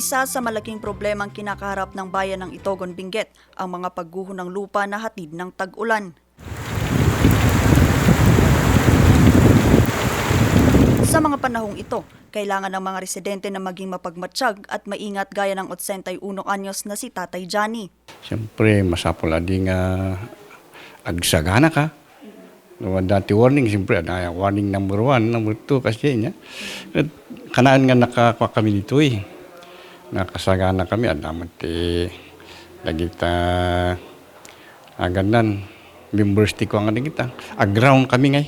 Isa sa malaking problemang kinakaharap ng bayan ng Itogon Benguet ang mga pagguho ng lupa na hatid ng tag-ulan. Sa mga panahong ito, kailangan ng mga residente na maging mapagmatsyag at maingat gaya ng 81 anyos na si Tatay Johnny. Siyempre, masapol adi nga agsagana ka. Dati warning, siyempre, ada warning number one, number two, kasi niya. Kanaan nga nakakuha kami dito eh. Nakasagana kami, adamat eh. Lagi ta, agandan, members ti ko ang aning kita. Aground kami ngay.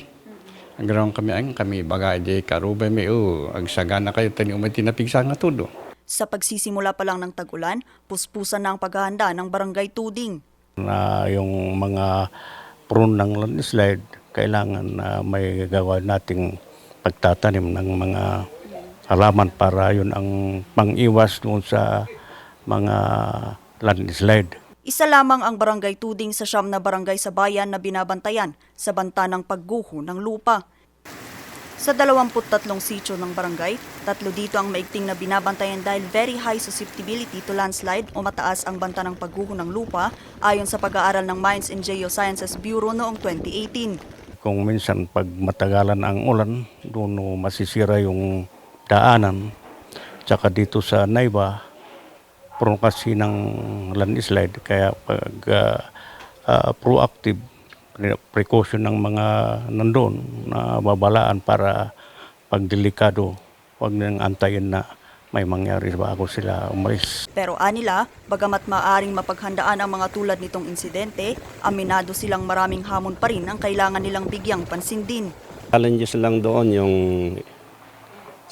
Aground kami ang kami bagay di karubay may oh, agsagana kayo tani umay tinapigsa nga todo. Sa pagsisimula pa lang ng tag-ulan, puspusan na ang paghahanda ng barangay Tuding. na yung mga prune ng landslide, kailangan na may gagawin nating pagtatanim ng mga halaman para yun ang pang-iwas doon sa mga landslide. Isa lamang ang barangay Tuding sa siyam na barangay sa bayan na binabantayan sa banta ng pagguho ng lupa. Sa 23 sityo ng barangay, tatlo dito ang maigting na binabantayan dahil very high susceptibility to landslide o mataas ang banta ng pagguho ng lupa ayon sa pag-aaral ng Mines and Geosciences Bureau noong 2018. Kung minsan pag matagalan ang ulan, doon masisira yung daanan. Tsaka dito sa Naiba, prone kasi ng landslide. Kaya pag ah, ah, proactive, pre- precaution ng mga nandun na babalaan para pag delikado, huwag nang antayin na may mangyari bago sila umalis. Pero anila, bagamat maaring mapaghandaan ang mga tulad nitong insidente, aminado silang maraming hamon pa rin ang kailangan nilang bigyang pansin din. Challenges lang doon yung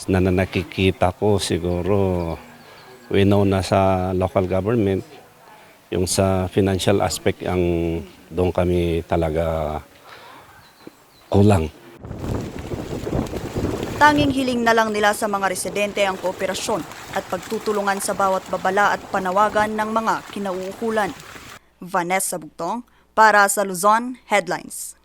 na nakikita ko siguro we know na sa local government yung sa financial aspect ang doon kami talaga kulang. Tanging hiling na lang nila sa mga residente ang kooperasyon at pagtutulungan sa bawat babala at panawagan ng mga kinauukulan. Vanessa Bugtong para sa Luzon Headlines.